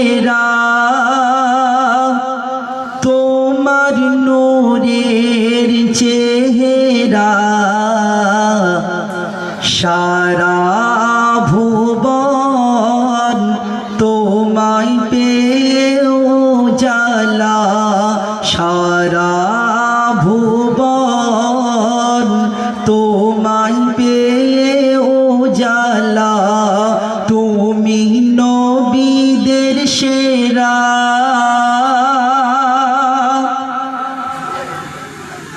সেরা তোমার নূরের চেহারা, সারা ভুবন তোমায় পেও জালা সারা ভুবন তোমায় পেও জালা তুমি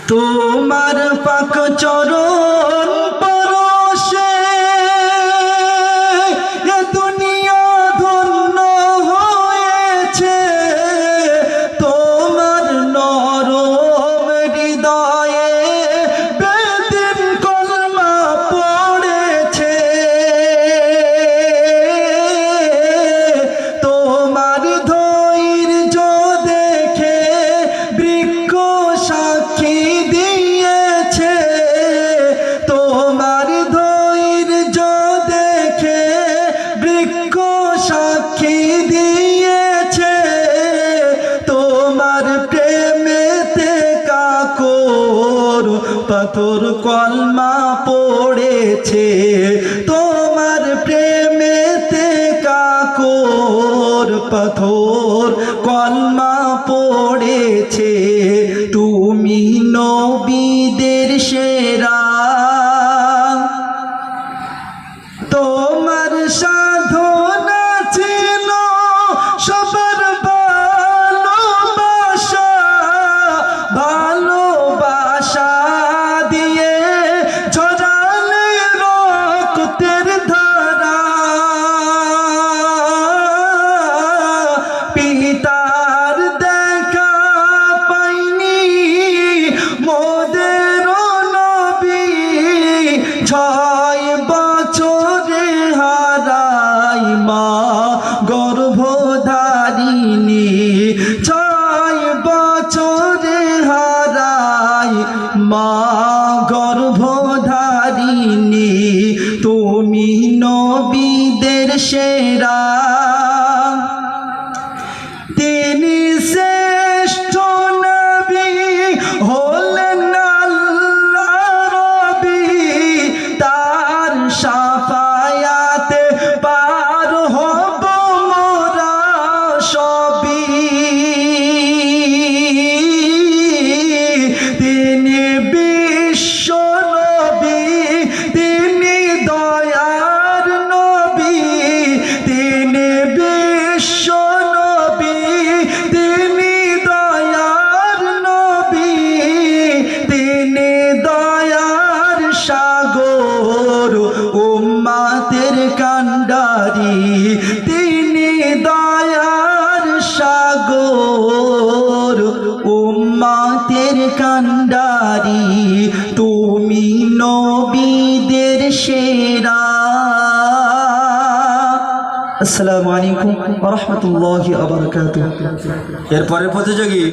তোমার পাক চরণ পাথর কলমা পড়েছে তোমার প্রেমেতে কাকর পাথর কলমা পড়েছে। মা গর্ভধারিণী তুমি নবীদের সেরা দয়ার সাগর উম্মাতের কান্ডারি তুমি নবীদের সেরা। আসসালামু আলাইকুম রাহমাতুল্লাহি ওয়া বারাকাতুহু। এরপরে প্রতিযোগী